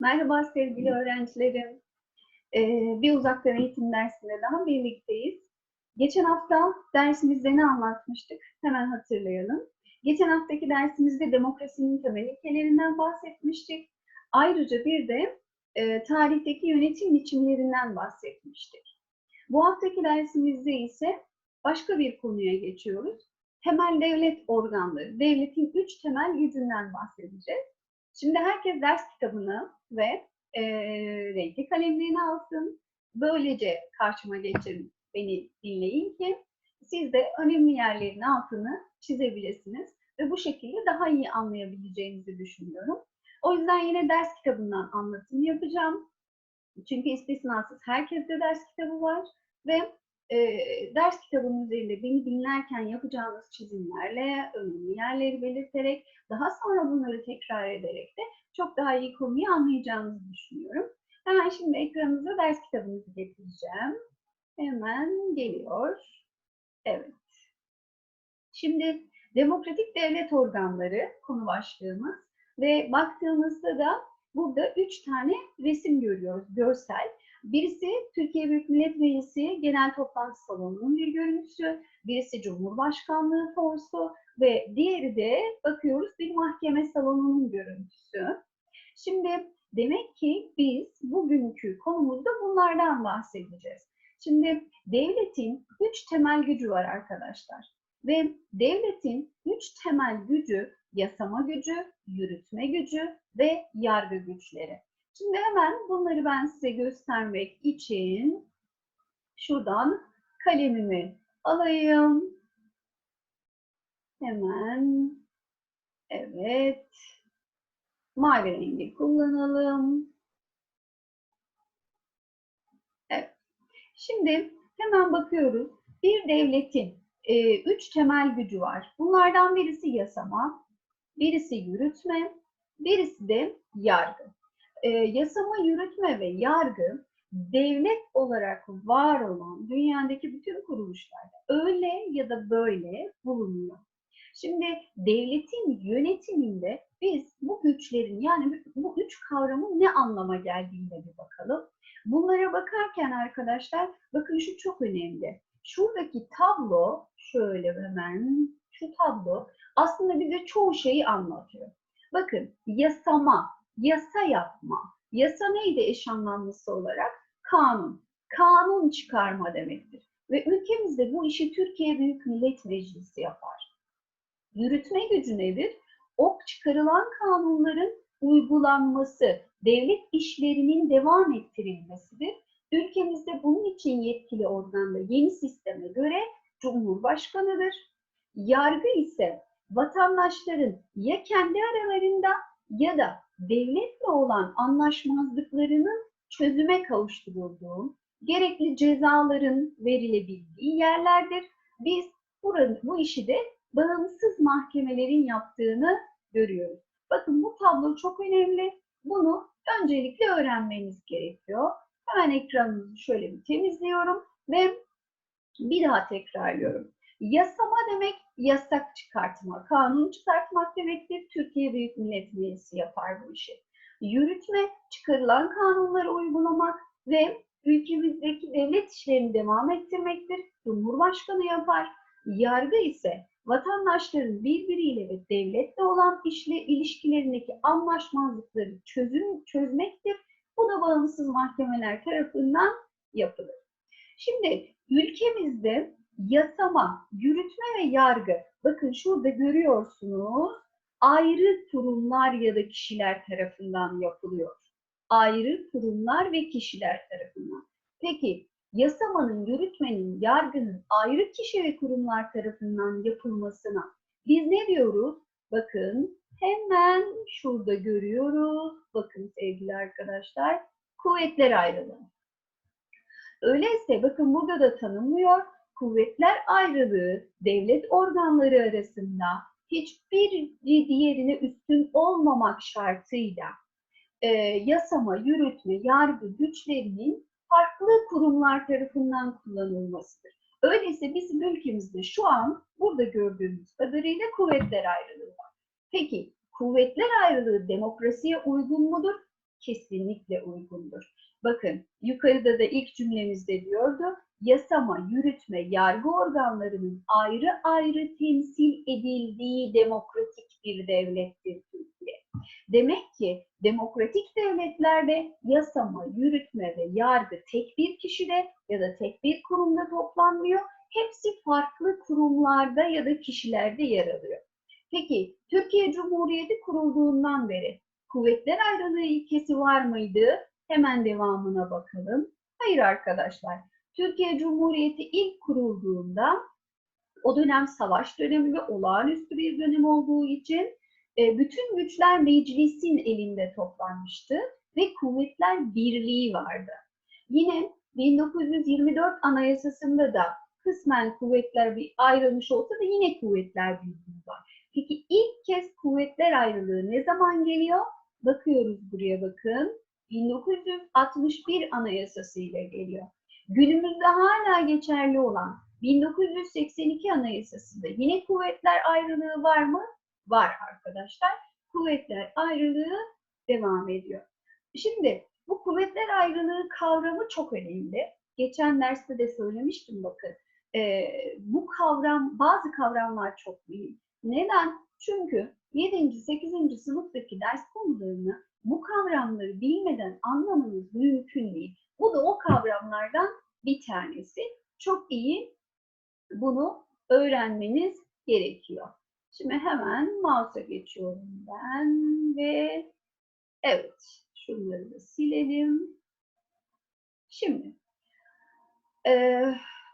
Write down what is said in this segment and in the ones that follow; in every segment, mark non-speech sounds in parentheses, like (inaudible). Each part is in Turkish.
Merhaba sevgili öğrencilerim. Ee, bir uzaktan eğitim dersinde daha birlikteyiz. Geçen hafta dersimizde ne anlatmıştık? Hemen hatırlayalım. Geçen haftaki dersimizde demokrasinin temel ilkelerinden bahsetmiştik. Ayrıca bir de e, tarihteki yönetim biçimlerinden bahsetmiştik. Bu haftaki dersimizde ise başka bir konuya geçiyoruz. Temel devlet organları, devletin üç temel gücünden bahsedeceğiz. Şimdi herkes ders kitabını ve e, renkli kalemlerini alsın. Böylece karşıma geçin, beni dinleyin ki siz de önemli yerlerin altını çizebilirsiniz ve bu şekilde daha iyi anlayabileceğinizi düşünüyorum. O yüzden yine ders kitabından anlatım yapacağım. Çünkü istisnasız herkeste ders kitabı var ve e, ders kitabının üzerinde beni dinlerken yapacağınız çizimlerle, önemli yerleri belirterek, daha sonra bunları tekrar ederek de çok daha iyi konuyu anlayacağınızı düşünüyorum. Hemen şimdi ekranınıza ders kitabınızı getireceğim. Hemen geliyor. Evet. Şimdi demokratik devlet organları konu başlığımız ve baktığımızda da burada üç tane resim görüyoruz, görsel. Birisi Türkiye Büyük Millet Meclisi Genel Toplantı Salonu'nun bir görüntüsü, birisi Cumhurbaşkanlığı forsu ve diğeri de bakıyoruz bir mahkeme salonunun görüntüsü. Şimdi demek ki biz bugünkü konumuzda bunlardan bahsedeceğiz. Şimdi devletin üç temel gücü var arkadaşlar. Ve devletin üç temel gücü yasama gücü, yürütme gücü ve yargı güçleri. Şimdi hemen bunları ben size göstermek için şuradan kalemimi alayım. Hemen evet mavi rengi kullanalım. Evet. Şimdi hemen bakıyoruz. Bir devletin e, üç temel gücü var. Bunlardan birisi yasama, birisi yürütme, birisi de yargı. E, yasama, yürütme ve yargı devlet olarak var olan dünyadaki bütün kuruluşlarda öyle ya da böyle bulunuyor. Şimdi devletin yönetiminde biz bu güçlerin yani bu üç kavramın ne anlama geldiğine bir bakalım. Bunlara bakarken arkadaşlar bakın şu çok önemli. Şuradaki tablo şöyle hemen şu tablo aslında bize çoğu şeyi anlatıyor. Bakın yasama, yasa yapma. Yasa neydi eş anlamlısı olarak? Kanun. Kanun çıkarma demektir. Ve ülkemizde bu işi Türkiye Büyük Millet Meclisi yapar. Yürütme gücü nedir? O çıkarılan kanunların uygulanması, devlet işlerinin devam ettirilmesidir. Ülkemizde bunun için yetkili organ da yeni sisteme göre Cumhurbaşkanıdır. Yargı ise vatandaşların ya kendi aralarında ya da devletle olan anlaşmazlıklarının çözüme kavuşturulduğu, gerekli cezaların verilebildiği yerlerdir. Biz buranın, bu işi de bağımsız mahkemelerin yaptığını görüyoruz. Bakın bu tablo çok önemli. Bunu öncelikle öğrenmeniz gerekiyor. Hemen ekranımızı şöyle bir temizliyorum ve bir daha tekrarlıyorum. Yasama demek yasak çıkartma, kanun çıkartmak demektir. Türkiye Büyük Millet Meclisi yapar bu işi. Yürütme, çıkarılan kanunları uygulamak ve ülkemizdeki devlet işlerini devam ettirmektir. Cumhurbaşkanı yapar. Yargı ise vatandaşların birbiriyle ve devletle olan işle ilişkilerindeki anlaşmazlıkları çözüm çözmektir. Bu da bağımsız mahkemeler tarafından yapılır. Şimdi ülkemizde yasama, yürütme ve yargı, bakın şurada görüyorsunuz, ayrı kurumlar ya da kişiler tarafından yapılıyor. Ayrı kurumlar ve kişiler tarafından. Peki yasamanın, yürütmenin, yargının ayrı kişi ve kurumlar tarafından yapılmasına biz ne diyoruz? Bakın hemen şurada görüyoruz. Bakın sevgili arkadaşlar, kuvvetler ayrılığı. Öyleyse bakın burada da tanımlıyor. Kuvvetler ayrılığı devlet organları arasında hiçbir diğerine üstün olmamak şartıyla e, yasama, yürütme, yargı güçlerinin farklı kurumlar tarafından kullanılmasıdır. Öyleyse bizim ülkemizde şu an burada gördüğümüz kadarıyla kuvvetler ayrılığı var. Peki kuvvetler ayrılığı demokrasiye uygun mudur? kesinlikle uygundur. Bakın yukarıda da ilk cümlemizde diyordu, yasama, yürütme, yargı organlarının ayrı ayrı temsil edildiği demokratik bir devlettir Türkiye. Demek ki demokratik devletlerde yasama, yürütme ve yargı tek bir kişide ya da tek bir kurumda toplanmıyor. Hepsi farklı kurumlarda ya da kişilerde yer alıyor. Peki Türkiye Cumhuriyeti kurulduğundan beri kuvvetler ayrılığı ilkesi var mıydı? Hemen devamına bakalım. Hayır arkadaşlar. Türkiye Cumhuriyeti ilk kurulduğunda o dönem savaş dönemi ve olağanüstü bir dönem olduğu için e, bütün güçler meclisin elinde toplanmıştı ve kuvvetler birliği vardı. Yine 1924 Anayasası'nda da kısmen kuvvetler bir ayrılmış olsa da yine kuvvetler birliği var. Peki ilk kez kuvvetler ayrılığı ne zaman geliyor? Bakıyoruz buraya bakın. 1961 Anayasası ile geliyor. Günümüzde hala geçerli olan 1982 Anayasası'nda yine kuvvetler ayrılığı var mı? Var arkadaşlar. Kuvvetler ayrılığı devam ediyor. Şimdi bu kuvvetler ayrılığı kavramı çok önemli. Geçen derste de söylemiştim bakın. Ee, bu kavram, bazı kavramlar çok mühim. Neden? Çünkü 7. 8. sınıftaki ders konularını bu kavramları bilmeden anlamanız mümkün değil. Bu da o kavramlardan bir tanesi. Çok iyi bunu öğrenmeniz gerekiyor. Şimdi hemen mouse'a geçiyorum ben ve evet şunları da silelim. Şimdi e,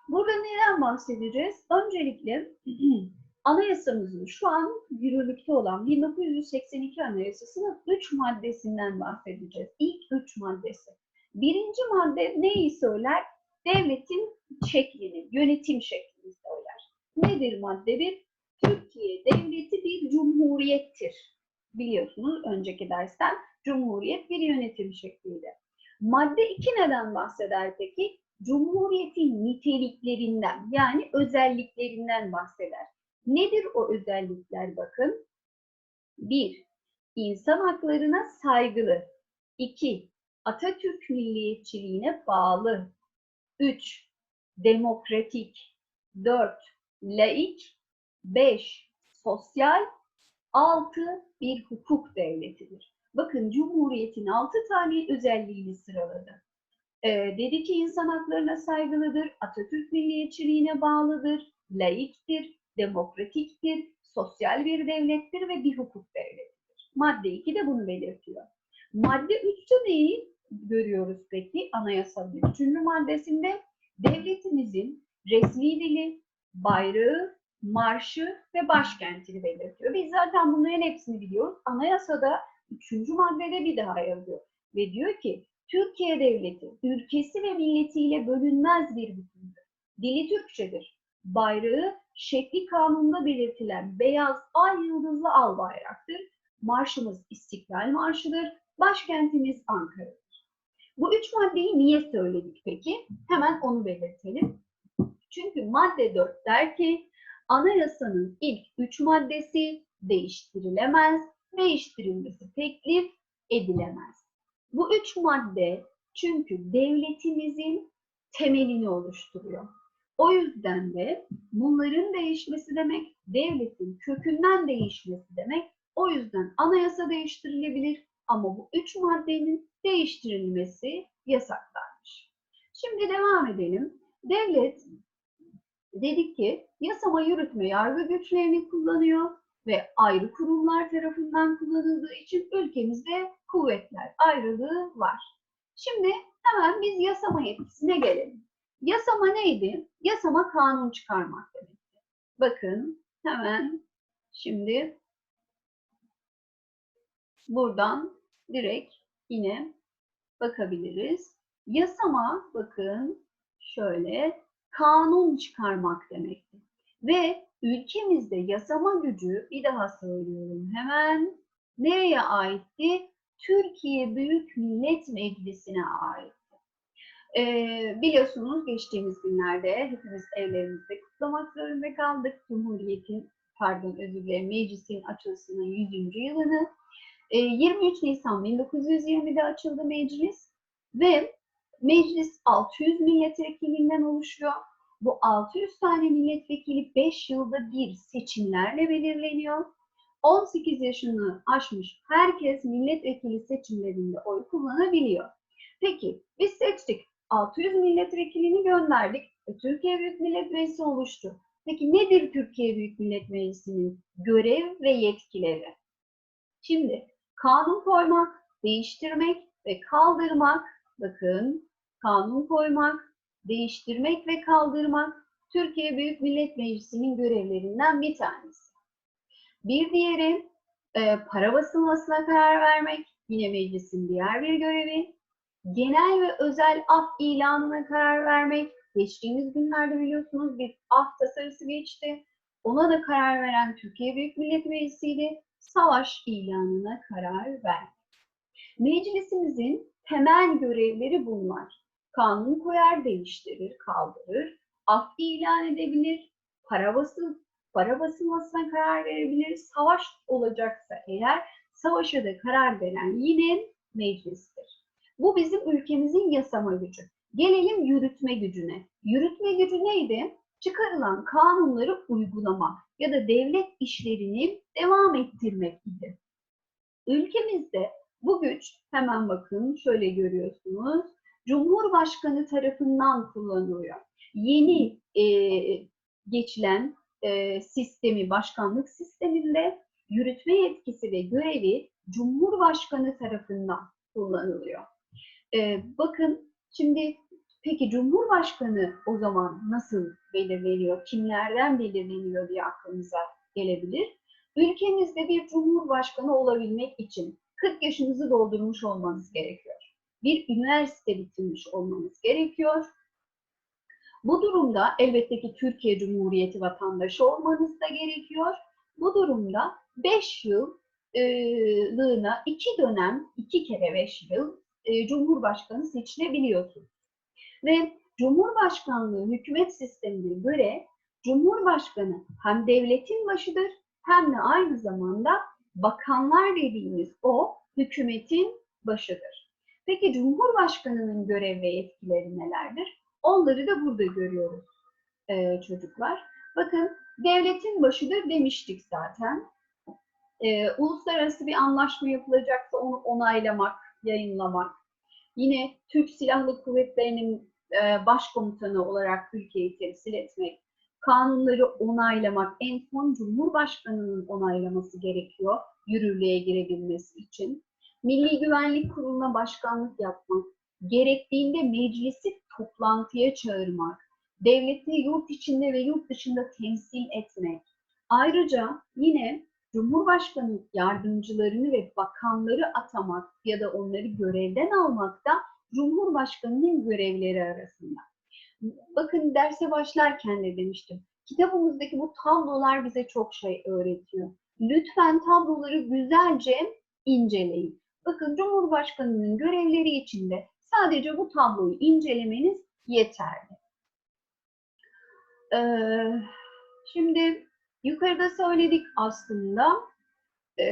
burada neden bahsedeceğiz? Öncelikle (clears throat) anayasamızın şu an yürürlükte olan 1982 Anayasası'nın 3 maddesinden bahsedeceğiz. İlk 3 maddesi. Birinci madde neyi söyler? Devletin şeklini, yönetim şeklini söyler. Nedir madde 1? Türkiye devleti bir cumhuriyettir. Biliyorsunuz önceki dersten cumhuriyet bir yönetim şekliydi. Madde 2 neden bahseder peki? Cumhuriyetin niteliklerinden yani özelliklerinden bahseder. Nedir o özellikler bakın? 1. İnsan haklarına saygılı. 2. Atatürk milliyetçiliğine bağlı. 3. Demokratik. 4. Laik. 5. Sosyal. 6. Bir hukuk devletidir. Bakın Cumhuriyet'in 6 tane özelliğini sıraladı. Ee, dedi ki insan haklarına saygılıdır, Atatürk milliyetçiliğine bağlıdır, laiktir, demokratiktir, sosyal bir devlettir ve bir hukuk devletidir. Madde 2 de bunu belirtiyor. Madde 3'te neyi görüyoruz peki? Anayasanın 3. maddesinde devletimizin resmi dili, bayrağı, marşı ve başkentini belirtiyor. Biz zaten bunların hepsini biliyoruz. Anayasada 3. maddede bir daha yazıyor. Ve diyor ki Türkiye devleti ülkesi ve milletiyle bölünmez bir bütündür. Dili Türkçedir. Bayrağı şekli kanunda belirtilen beyaz ay yıldızlı al bayraktır. Marşımız İstiklal Marşı'dır. Başkentimiz Ankara'dır. Bu üç maddeyi niye söyledik peki? Hemen onu belirtelim. Çünkü madde 4 der ki anayasanın ilk üç maddesi değiştirilemez, değiştirilmesi teklif edilemez. Bu üç madde çünkü devletimizin temelini oluşturuyor. O yüzden de bunların değişmesi demek, devletin kökünden değişmesi demek. O yüzden anayasa değiştirilebilir ama bu üç maddenin değiştirilmesi yasaklanmış. Şimdi devam edelim. Devlet dedik ki yasama, yürütme, yargı güçlerini kullanıyor ve ayrı kurumlar tarafından kullanıldığı için ülkemizde kuvvetler ayrılığı var. Şimdi hemen biz yasama yetkisine gelelim. Yasama neydi? Yasama kanun çıkarmak demekti. Bakın hemen şimdi buradan direkt yine bakabiliriz. Yasama bakın şöyle kanun çıkarmak demekti. Ve ülkemizde yasama gücü bir daha söylüyorum hemen nereye aitti? Türkiye Büyük Millet Meclisi'ne ait. Ee, biliyorsunuz geçtiğimiz günlerde hepimiz evlerimizde kutlamak zorunda kaldık. Cumhuriyet'in, pardon özür dilerim, meclisin açılışının 100. yılını. E, 23 Nisan 1920'de açıldı meclis ve meclis 600 milletvekilinden oluşuyor. Bu 600 tane milletvekili 5 yılda bir seçimlerle belirleniyor. 18 yaşını aşmış herkes milletvekili seçimlerinde oy kullanabiliyor. Peki biz seçtik. 600 milletvekilini gönderdik ve Türkiye Büyük Millet Meclisi oluştu. Peki nedir Türkiye Büyük Millet Meclisi'nin görev ve yetkileri? Şimdi kanun koymak, değiştirmek ve kaldırmak, bakın kanun koymak, değiştirmek ve kaldırmak Türkiye Büyük Millet Meclisi'nin görevlerinden bir tanesi. Bir diğeri e, para basılmasına karar vermek, yine meclisin diğer bir görevi. Genel ve özel af ilanına karar vermek. Geçtiğimiz günlerde biliyorsunuz bir af tasarısı geçti. Ona da karar veren Türkiye Büyük Millet Meclisi'ydi. Savaş ilanına karar vermek. Meclisimizin temel görevleri bunlar. Kanun koyar, değiştirir, kaldırır, af ilan edebilir, para basıl para basılmasına karar verebilir. Savaş olacaksa eğer savaşa da karar veren yine meclistir. Bu bizim ülkemizin yasama gücü. Gelelim yürütme gücüne. Yürütme gücü neydi? Çıkarılan kanunları uygulamak ya da devlet işlerini devam ettirmek idi. Ülkemizde bu güç hemen bakın şöyle görüyorsunuz. Cumhurbaşkanı tarafından kullanılıyor. Yeni e, geçilen e, sistemi, başkanlık sisteminde yürütme yetkisi ve görevi Cumhurbaşkanı tarafından kullanılıyor. E, bakın şimdi peki Cumhurbaşkanı o zaman nasıl belirleniyor, kimlerden belirleniyor diye aklınıza gelebilir. Ülkemizde bir Cumhurbaşkanı olabilmek için 40 yaşınızı doldurmuş olmanız gerekiyor. Bir üniversite bitirmiş olmanız gerekiyor. Bu durumda elbette ki Türkiye Cumhuriyeti vatandaşı olmanız da gerekiyor. Bu durumda 5 yıllığına iki dönem, iki kere 5 yıl e, Cumhurbaşkanı seçilebiliyorsunuz. Ve Cumhurbaşkanlığı hükümet sistemine göre Cumhurbaşkanı hem devletin başıdır hem de aynı zamanda bakanlar dediğimiz o hükümetin başıdır. Peki Cumhurbaşkanı'nın görev ve yetkileri nelerdir? Onları da burada görüyoruz ee, çocuklar. Bakın devletin başıdır demiştik zaten. Ee, uluslararası bir anlaşma yapılacaksa onu onaylamak, yayınlamak. Yine Türk Silahlı Kuvvetleri'nin e, başkomutanı olarak ülkeyi temsil etmek. Kanunları onaylamak. En son Cumhurbaşkanı'nın onaylaması gerekiyor yürürlüğe girebilmesi için. Milli Güvenlik Kurulu'na başkanlık yapmak. Gerektiğinde meclisi toplantıya çağırmak, devleti yurt içinde ve yurt dışında temsil etmek. Ayrıca yine Cumhurbaşkanı yardımcılarını ve bakanları atamak ya da onları görevden almak da Cumhurbaşkanının görevleri arasında. Bakın derse başlarken de demiştim. Kitabımızdaki bu tablolar bize çok şey öğretiyor. Lütfen tabloları güzelce inceleyin. Bakın Cumhurbaşkanının görevleri içinde Sadece bu tabloyu incelemeniz yeterli. Ee, şimdi yukarıda söyledik aslında e,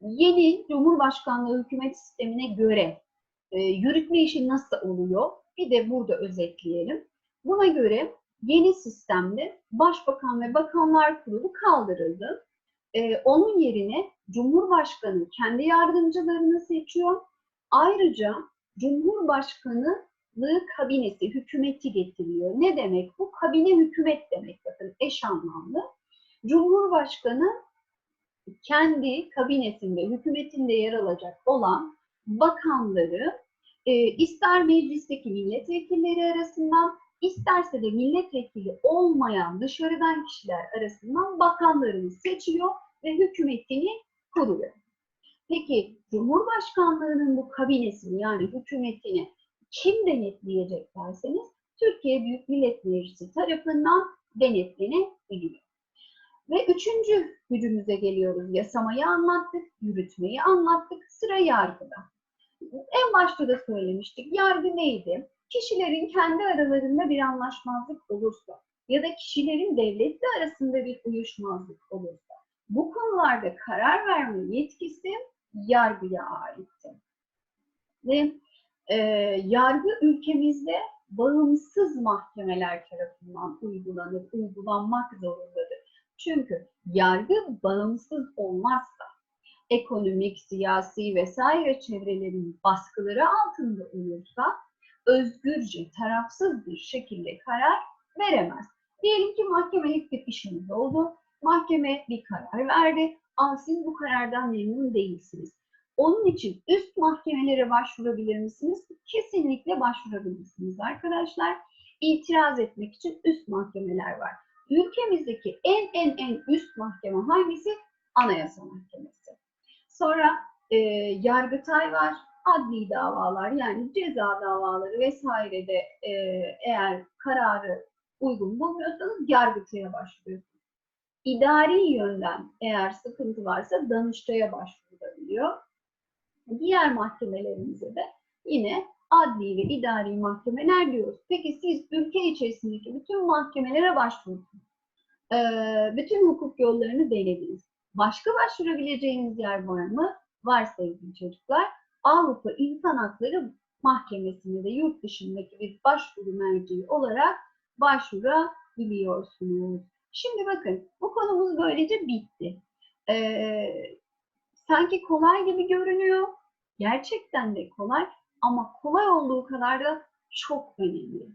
yeni Cumhurbaşkanlığı hükümet sistemine göre e, yürütme işi nasıl oluyor? Bir de burada özetleyelim. Buna göre yeni sistemde Başbakan ve Bakanlar Kurulu kaldırıldı. E, onun yerine Cumhurbaşkanı kendi yardımcılarını seçiyor. Ayrıca Cumhurbaşkanlığı kabinesi, hükümeti getiriyor. Ne demek bu? Kabine hükümet demek bakın eş anlamlı. Cumhurbaşkanı kendi kabinesinde, hükümetinde yer alacak olan bakanları e, ister meclisteki milletvekilleri arasından isterse de milletvekili olmayan dışarıdan kişiler arasından bakanlarını seçiyor ve hükümetini kuruyor. Peki Cumhurbaşkanlığının bu kabinesini yani hükümetini kim denetleyecek derseniz Türkiye Büyük Millet Meclisi tarafından denetlenebiliyor. Ve üçüncü gücümüze geliyoruz. Yasamayı anlattık, yürütmeyi anlattık, sıra yargıda. En başta da söylemiştik. Yargı neydi? Kişilerin kendi aralarında bir anlaşmazlık olursa ya da kişilerin devletle arasında bir uyuşmazlık olursa bu konularda karar verme yetkisi yargıya aitti. Ve e, yargı ülkemizde bağımsız mahkemeler tarafından uygulanır, uygulanmak zorundadır. Çünkü yargı bağımsız olmazsa ekonomik, siyasi vesaire çevrelerin baskıları altında olursa özgürce, tarafsız bir şekilde karar veremez. Diyelim ki mahkemelik bir işiniz oldu. Mahkeme bir karar verdi. Ama siz bu karardan memnun değilsiniz. Onun için üst mahkemelere başvurabilir misiniz? Kesinlikle başvurabilirsiniz arkadaşlar. İtiraz etmek için üst mahkemeler var. Ülkemizdeki en en en üst mahkeme hangisi? Anayasa Mahkemesi. Sonra e, Yargıtay var, adli davalar yani ceza davaları vesairede e, eğer kararı uygun bulmuyorsanız Yargıtay'a başvuruyorsunuz. İdari yönden eğer sıkıntı varsa Danıştay'a başvurulabiliyor. Diğer mahkemelerimize de yine adli ve idari mahkemeler diyoruz. Peki siz ülke içerisindeki bütün mahkemelere başvurdunuz. Ee, bütün hukuk yollarını denediniz. Başka başvurabileceğiniz yer var mı? Var sevgili çocuklar. Avrupa İnsan Hakları Mahkemesi'ne de yurt dışındaki bir başvuru merciği olarak başvurabiliyorsunuz. Şimdi bakın bu konumuz böylece bitti. Ee, sanki kolay gibi görünüyor. Gerçekten de kolay ama kolay olduğu kadar da çok önemli.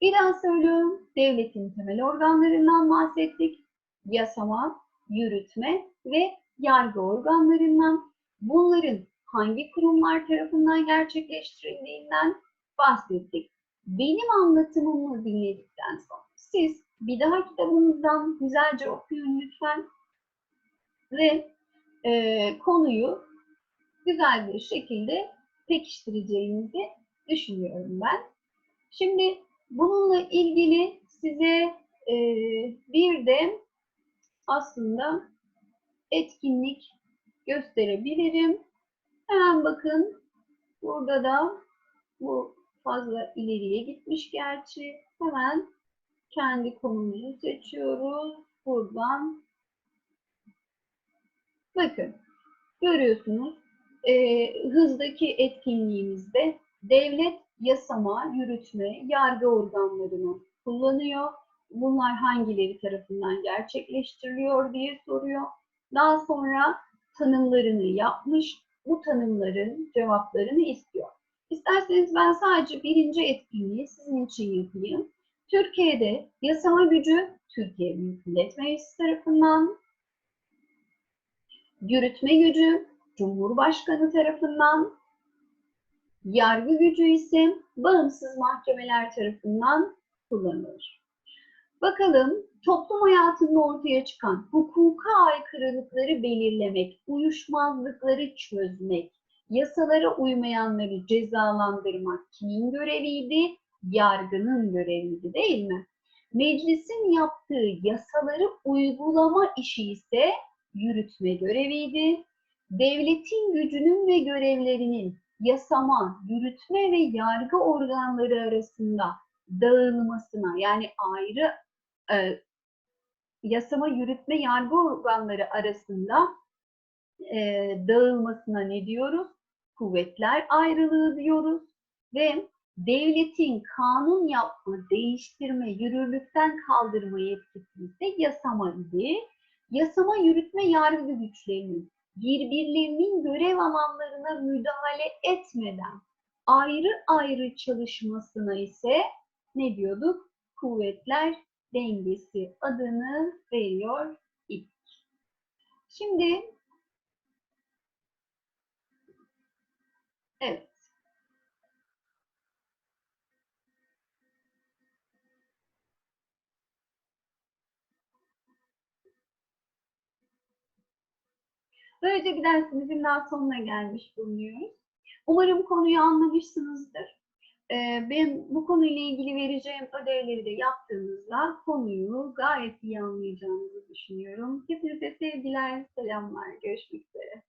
Bir daha söylüyorum. Devletin temel organlarından bahsettik. Yasama, yürütme ve yargı organlarından. Bunların hangi kurumlar tarafından gerçekleştirildiğinden bahsettik. Benim anlatımımı dinledikten sonra siz bir daha kitabınızdan güzelce okuyun lütfen ve e, konuyu güzel bir şekilde pekiştireceğinizi düşünüyorum ben. Şimdi bununla ilgili size e, bir de aslında etkinlik gösterebilirim. Hemen bakın burada da bu fazla ileriye gitmiş gerçi. Hemen kendi konumuzu seçiyoruz. Buradan bakın görüyorsunuz e, hızdaki etkinliğimizde devlet yasama, yürütme, yargı organlarını kullanıyor. Bunlar hangileri tarafından gerçekleştiriliyor diye soruyor. Daha sonra tanımlarını yapmış, bu tanımların cevaplarını istiyor. İsterseniz ben sadece birinci etkinliği sizin için yapayım. Türkiye'de yasama gücü Türkiye Büyük Millet Meclisi tarafından, yürütme gücü Cumhurbaşkanı tarafından, yargı gücü ise bağımsız mahkemeler tarafından kullanılır. Bakalım toplum hayatında ortaya çıkan hukuka aykırılıkları belirlemek, uyuşmazlıkları çözmek, yasalara uymayanları cezalandırmak kimin göreviydi? Yargının göreviydi değil mi? Meclisin yaptığı yasaları uygulama işi ise yürütme göreviydi. Devletin gücünün ve görevlerinin yasama, yürütme ve yargı organları arasında dağılmasına yani ayrı e, yasama, yürütme, yargı organları arasında e, dağılmasına ne diyoruz? Kuvvetler ayrılığı diyoruz ve devletin kanun yapma, değiştirme, yürürlükten kaldırma yetkisi ise yasama idi. Yasama, yürütme, yargı güçlerinin birbirlerinin görev alanlarına müdahale etmeden ayrı ayrı çalışmasına ise ne diyorduk? Kuvvetler dengesi adını veriyor idik. Şimdi evet. Böylece bir dersimizin daha sonuna gelmiş bulunuyoruz. Umarım konuyu anlamışsınızdır. Ee, ben bu konuyla ilgili vereceğim ödevleri de yaptığınızda konuyu gayet iyi anlayacağınızı düşünüyorum. Hepinize sevgiler, selamlar. Görüşmek üzere.